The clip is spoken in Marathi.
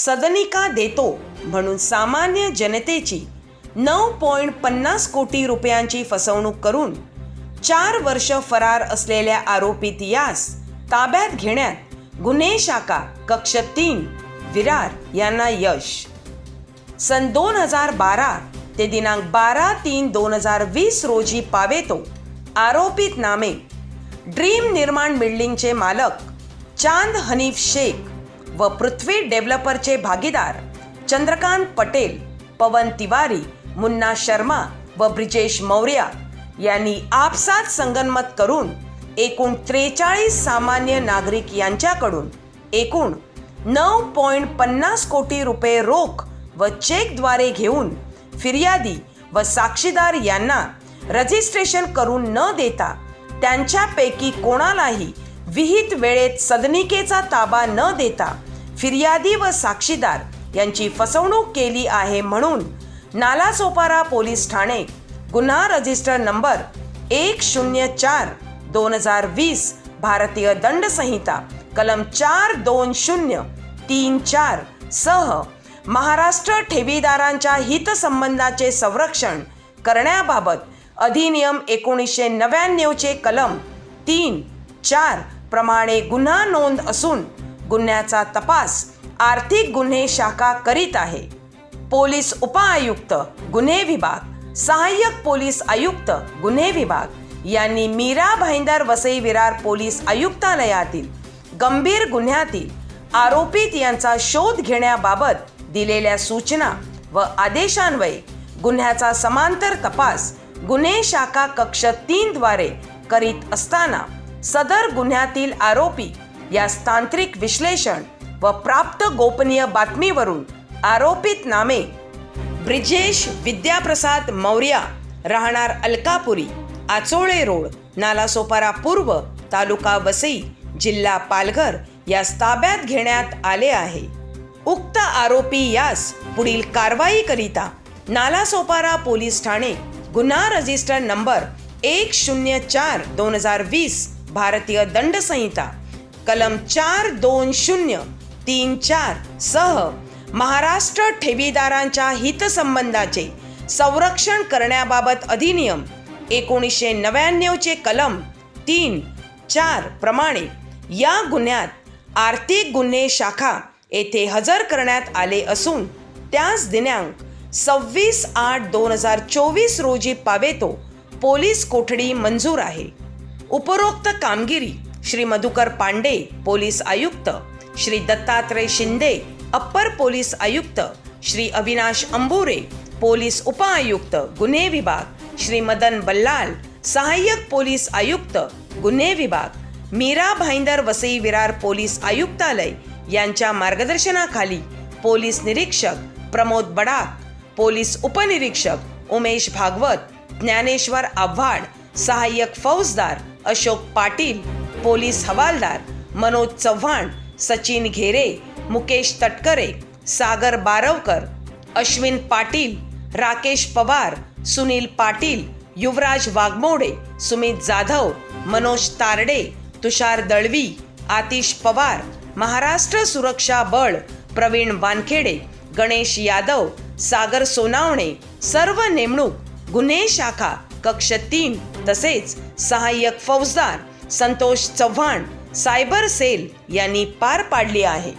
सदनिका देतो म्हणून सामान्य जनतेची नऊ पॉईंट पन्नास कोटी रुपयांची फसवणूक करून चार वर्ष फरार असलेल्या आरोपीत यास ताब्यात घेण्यात गुन्हे शाखा कक्ष तीन विरार यांना यश. सन दोन हजार बारा ते दिनांक बारा तीन दोन हजार वीस रोजी पावेतो आरोपित नामे ड्रीम निर्माण बिल्डिंगचे मालक चांद हनीफ शेख व पृथ्वी डेव्हलपरचे भागीदार चंद्रकांत पटेल पवन तिवारी मुन्ना शर्मा व ब्रिजेश मौर्या यांनी आपसात संगनमत करून एकूण त्रेचाळीस सामान्य नागरिक यांच्याकडून एकूण नऊ पॉईंट पन्नास कोटी रुपये रोख व चेकद्वारे घेऊन फिर्यादी व साक्षीदार यांना रजिस्ट्रेशन करून न देता त्यांच्यापैकी कोणालाही विहित वेळेत सदनिकेचा ताबा न देता फिर्यादी व साक्षीदार यांची फसवणूक केली आहे म्हणून नालासोपारा पोलीस ठाणे गुन्हा रजिस्टर नंबर एक शून्य चार दोन हजार वीस भारतीय दंड संहिता कलम चार दोन शून्य तीन चार सह महाराष्ट्र ठेवीदारांच्या हितसंबंधाचे संरक्षण करण्याबाबत अधिनियम एकोणीसशे नव्याण्णवचे कलम तीन चार प्रमाणे गुन्हा नोंद असून गुन्ह्याचा तपास आर्थिक गुन्हे शाखा करीत आहे. पोलीस उपआयुक्त गुन्हे विभाग सहाय्यक पोलीस आयुक्त गुन्हे विभाग यांनी मीरा भाईंदर वसई विरार पोलीस आयुक्तालयातील गंभीर गुन्ह्यातील आरोपित यांचा शोध घेण्याबाबत दिलेल्या सूचना व आदेशान्वये गुन्ह्याचा समांतर तपास गुन्हे शाखा कक्ष तीन द्वारे करीत असताना सदर गुन्ह्यातील आरोपी यास तांत्रिक विश्लेषण व प्राप्त गोपनीय बातमीवरून आरोपित नामे ब्रिजेश विद्याप्रसाद मौर्या राहणार अलकापुरी आचोळे रोड नालासोपारा पूर्व तालुका वसई जिल्हा पालघर यास ताब्यात घेण्यात आले आहे. उक्त आरोपी यास पुढील कारवाई करिता नालासोपारा पोलीस ठाणे गुन्हा रजिस्टर नंबर एक शून्य चार दोन हजार वीस भारतीय दंड संहिता कलम चार दोन शून्य तीन चार सह महाराष्ट्र ठेवीदारांच्या हितसंबंधाचे संरक्षण करण्याबाबत अधिनियम एकोणीसशे नव्याण्णवचे कलम तीन चार प्रमाणे या गुन्ह्यात आर्थिक गुन्हे शाखा येथे हजर करण्यात आले असून त्याच दिनांक सव्वीस आठ दोन हजार चोवीस रोजी पावेतो पोलीस कोठडी मंजूर आहे. उपरोक्त कामगिरी श्री मधुकर पांडे पोलीस आयुक्त श्री दत्तात्रय शिंदे अप्पर पोलीस आयुक्त श्री अविनाश अंबुरे पोलीस उपआयुक्त गुन्हे विभाग श्री मदन बल्लाल सहाय्यक पोलीस आयुक्त गुन्हे विभाग मीरा भाईंदर वसई विरार पोलीस आयुक्तालय यांच्या मार्गदर्शनाखाली पोलीस निरीक्षक प्रमोद बडाक पोलीस उपनिरीक्षक उमेश भागवत ज्ञानेश्वर आव्हाड सहाय्यक फौजदार अशोक पाटील पोलीस हवालदार मनोज चव्हाण सचिन घेरे मुकेश तटकरे सागर बारवकर अश्विन पाटील राकेश पवार सुनील पाटील युवराज वाघमोडे सुमित जाधव मनोज तारडे तुषार दळवी आतिश पवार महाराष्ट्र सुरक्षा बळ प्रवीण वानखेडे गणेश यादव सागर सोनावणे सर्व नेमणूक गुन्हे शाखा कक्ष तीन तसेच सहाय्यक फौजदार संतोष चव्हाण सायबर सेल यांनी पार पाडली आहे.